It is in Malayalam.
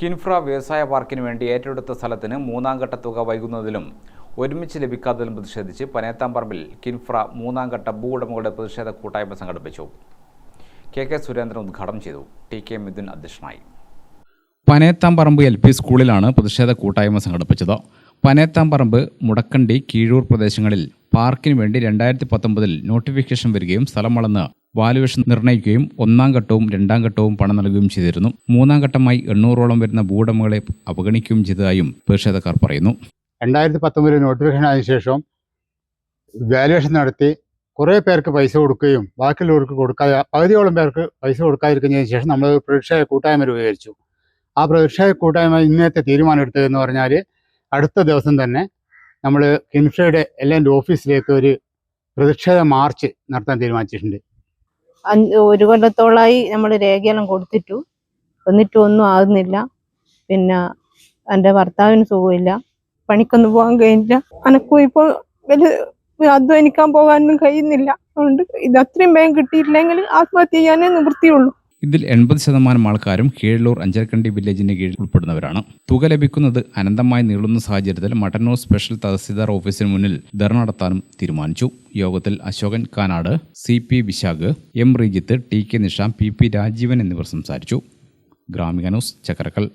കിൻഫ്ര വ്യവസായ പാർക്കിന് വേണ്ടി ഏറ്റെടുത്ത സ്ഥലത്തിന് മൂന്നാം ഘട്ട തുക വൈകുന്നതിലും ഒരുമിച്ച് ലഭിക്കാത്തതിലും പ്രതിഷേധിച്ച് പനേത്താംപറമ്പിൽ കിൻഫ്ര മൂന്നാം ഘട്ട ഭൂ ഉടമകളുടെ പ്രതിഷേധ കൂട്ടായ്മ സംഘടിപ്പിച്ചു. കെ കെ സുരേന്ദ്രൻ ഉദ്ഘാടനം ചെയ്തു. ടി കെ മിഥുൻ അധ്യക്ഷനായി. പനേത്താമ്പറമ്പ് എൽ പി സ്കൂളിലാണ് പ്രതിഷേധ കൂട്ടായ്മ സംഘടിപ്പിച്ചത്. പനേത്താമ്പറമ്പ് മുടക്കണ്ടി കീഴൂർ പ്രദേശങ്ങളിൽ പാർക്കിന് വേണ്ടി രണ്ടായിരത്തി പത്തൊമ്പതിൽ നോട്ടിഫിക്കേഷൻ വരികയും സ്ഥലം വളർന്ന് വാലുവേഷൻ നിർണയിക്കുകയും ഒന്നാം ഘട്ടവും രണ്ടാം ഘട്ടവും പണം നൽകുകയും ചെയ്തിരുന്നു. മൂന്നാം ഘട്ടമായി എണ്ണൂറോളം വരുന്ന ഭൂടമകളെ അവഗണിക്കുകയും ചെയ്തതായും പ്രതിഷേധക്കാർ പറയുന്നു. രണ്ടായിരത്തി പത്തൊമ്പതിൽ നോട്ടിഫിക്കേഷൻ ആയതിനു ശേഷം വാലുവേഷൻ നടത്തി കുറേ പേർക്ക് പൈസ കൊടുക്കുകയും ബാക്കിയുള്ളവർക്ക് കൊടുക്കാതെ പകുതിയോളം പേർക്ക് പൈസ കൊടുക്കാതിരിക്കുന്നതിന് ശേഷം നമ്മൾ പ്രതിഷേധ കൂട്ടായ്മ രൂപീകരിച്ചു. ആ പ്രതിഷേധ കൂട്ടായ്മ ഇന്നത്തെ തീരുമാനം എടുത്തതെന്ന് പറഞ്ഞാൽ അടുത്ത ദിവസം തന്നെ നമ്മൾ കിൻഫ്രയുടെ എല്ലാ ഓഫീസിലേക്ക് ഒരു പ്രതിഷേധ മാർച്ച് നടത്താൻ തീരുമാനിച്ചിട്ടുണ്ട്. ഒരു കൊല്ലത്തോളായി നമ്മൾ രേഖയെല്ലാം കൊടുത്തിട്ടു. എന്നിട്ടും ഒന്നും ആകുന്നില്ല പിന്നെ എന്റെ ഭർത്താവിന് സുഖമില്ല. പണിക്കൊന്നും പോകാൻ കഴിയില്ല അനക്കും ഇപ്പോൾ വലിയ അധ്വാനിക്കാൻ പോകാനൊന്നും കഴിയുന്നില്ല. അതുകൊണ്ട് ഇത് അത്രയും വേഗം കിട്ടിയിട്ടില്ലെങ്കിൽ ആത്മഹത്യ ചെയ്യാനേ നിവൃത്തിയുള്ളൂ. ഇതിൽ എൺപത് ശതമാനം ആൾക്കാരും കീഴല്ലൂർ അഞ്ചരക്കണ്ടി വില്ലേജിന് കീഴിൽ ഉൾപ്പെടുന്നവരാണ്. തുക ലഭിക്കുന്നത് അനന്തമായി നീളുന്ന സാഹചര്യത്തിൽ മട്ടന്നൂർ സ്പെഷ്യൽ തഹസീൽദാർ ഓഫീസിന് മുന്നിൽ ധർണ നടത്താനും തീരുമാനിച്ചു. യോഗത്തിൽ Ashokan Kanad C P Vishakh M. Reejith T. K. Nisham P. P Rajeevan എന്നിവർ സംസാരിച്ചു. ഗ്രാമിക ന്യൂസ് ചക്കരക്കൽ.